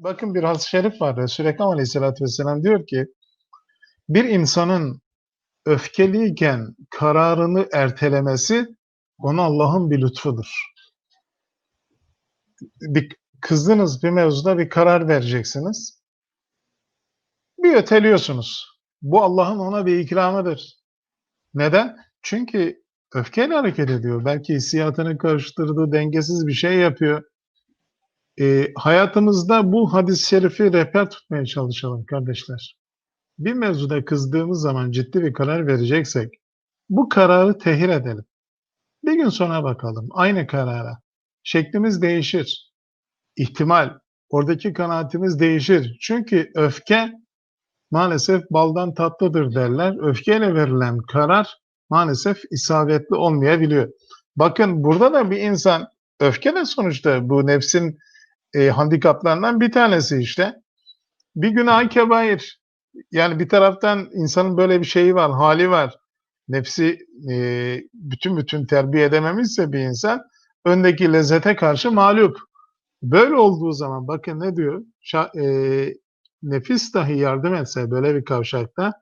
bakın bir hadis-i şerif var. Ekrem Aleyhisselatü Vesselam diyor ki bir insanın öfkeliyken kararını ertelemesi ona Allah'ın bir lütfudur. Bir, kızdınız bir mevzuda bir karar vereceksiniz. Bir öteliyorsunuz. Bu Allah'ın ona bir ikramıdır. Neden? Çünkü öfkeyle hareket ediyor. Belki hissiyatını karıştırdığı dengesiz bir şey yapıyor. E, hayatımızda bu hadis-i şerifi rehber tutmaya çalışalım kardeşler. Bir mevzuda kızdığımız zaman ciddi bir karar vereceksek bu kararı tehir edelim. Bir gün sonra bakalım aynı karara. Şeklimiz değişir. İhtimal, oradaki kanaatimiz değişir. Çünkü öfke maalesef baldan tatlıdır derler. Öfkeyle verilen karar maalesef isabetli olmayabiliyor. Bakın burada da bir insan öfke de sonuçta bu nefsin e, handikaplarından bir tanesi işte. Bir günah kebair. Yani bir taraftan insanın böyle bir şeyi var, hali var. Nefsi e, bütün bütün terbiye edememişse bir insan öndeki lezzete karşı mağlup. Böyle olduğu zaman bakın ne diyor? Şa, e, nefis dahi yardım etse böyle bir kavşakta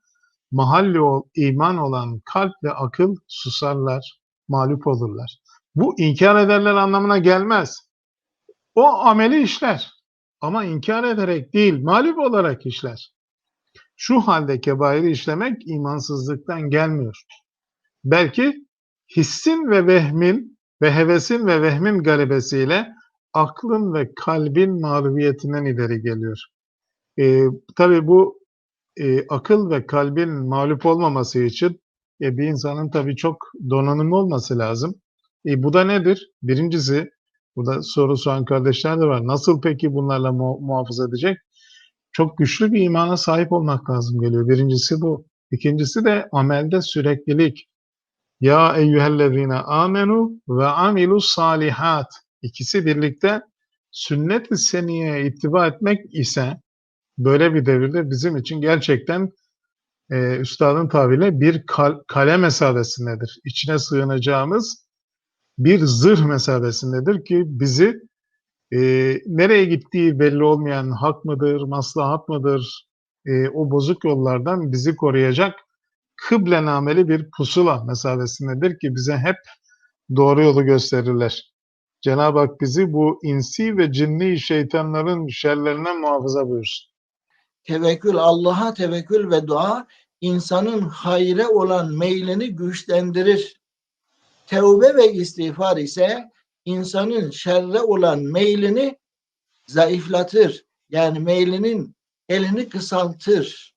mahalli ol, iman olan kalp ve akıl susarlar, mağlup olurlar. Bu inkar ederler anlamına gelmez. O ameli işler. Ama inkar ederek değil, mağlup olarak işler. Şu halde kebairi işlemek imansızlıktan gelmiyor. Belki hissin ve vehmin ve hevesin ve vehmin galebesiyle aklın ve kalbin mağlubiyetinden ileri geliyor. Ee, tabii bu e, akıl ve kalbin mağlup olmaması için e, bir insanın tabii çok donanımlı olması lazım. E, bu da nedir? Birincisi, burada soru soran kardeşler de var. Nasıl peki bunlarla mu muhafaza edecek? Çok güçlü bir imana sahip olmak lazım geliyor. Birincisi bu. İkincisi de amelde süreklilik. Ya eyyühellezine amenu ve amilu salihat. İkisi birlikte sünnet-i seniyeye ittiba etmek ise böyle bir devirde bizim için gerçekten e, üstadın tabiriyle bir kal kale mesabesindedir. İçine sığınacağımız bir zırh mesabesindedir ki bizi e, nereye gittiği belli olmayan hak mıdır, maslahat mıdır, e, o bozuk yollardan bizi koruyacak kıblenameli bir pusula mesabesindedir ki bize hep doğru yolu gösterirler. Cenab-ı Hak bizi bu insi ve cinni şeytanların şerlerinden muhafaza buyursun. Tevekkül Allah'a tevekkül ve dua insanın hayre olan meylini güçlendirir. Tevbe ve istiğfar ise insanın şerre olan meylini zayıflatır. Yani meylinin elini kısaltır.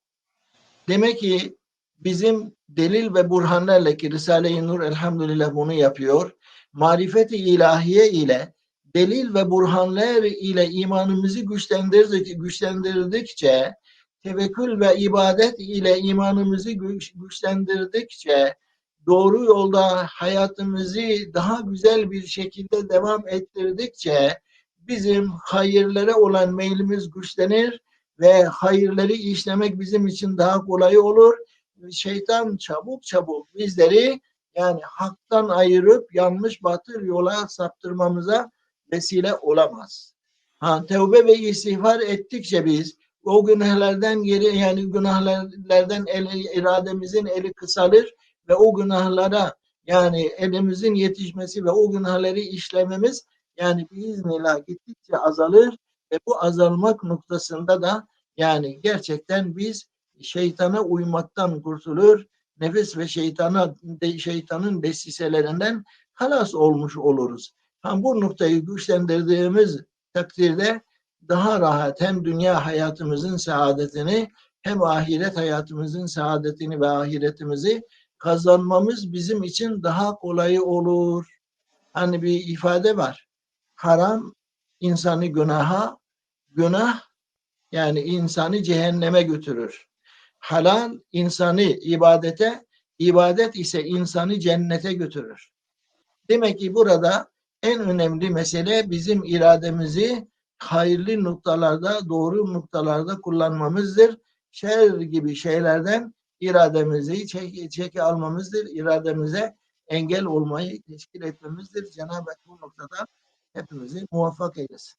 Demek ki bizim delil ve burhanlarla ki Risale-i Nur elhamdülillah bunu yapıyor. Marifeti ilahiye ile delil ve burhanlar ile imanımızı güçlendirdik, güçlendirdikçe tevekkül ve ibadet ile imanımızı güç, güçlendirdikçe doğru yolda hayatımızı daha güzel bir şekilde devam ettirdikçe bizim hayırlara olan meylimiz güçlenir ve hayırları işlemek bizim için daha kolay olur. Şeytan çabuk çabuk bizleri yani haktan ayırıp yanlış batır yola saptırmamıza vesile olamaz. Ha, tevbe ve istiğfar ettikçe biz o günahlardan geri yani günahlardan el, irademizin eli kısalır ve o günahlara yani elimizin yetişmesi ve o günahları işlememiz yani biiznillah gittikçe azalır ve bu azalmak noktasında da yani gerçekten biz şeytana uymaktan kurtulur, nefis ve şeytana de, şeytanın desiselerinden halas olmuş oluruz. Ha, bu noktayı güçlendirdiğimiz takdirde daha rahat hem dünya hayatımızın saadetini hem ahiret hayatımızın saadetini ve ahiretimizi kazanmamız bizim için daha kolay olur. Hani bir ifade var. Haram insanı günaha, günah yani insanı cehenneme götürür. Halal insanı ibadete, ibadet ise insanı cennete götürür. Demek ki burada en önemli mesele bizim irademizi hayırlı noktalarda, doğru noktalarda kullanmamızdır. Şer gibi şeylerden irademizi çek, çeki almamızdır. İrademize engel olmayı teşkil etmemizdir. Cenab-ı Hak bu noktada hepimizi muvaffak eylesin.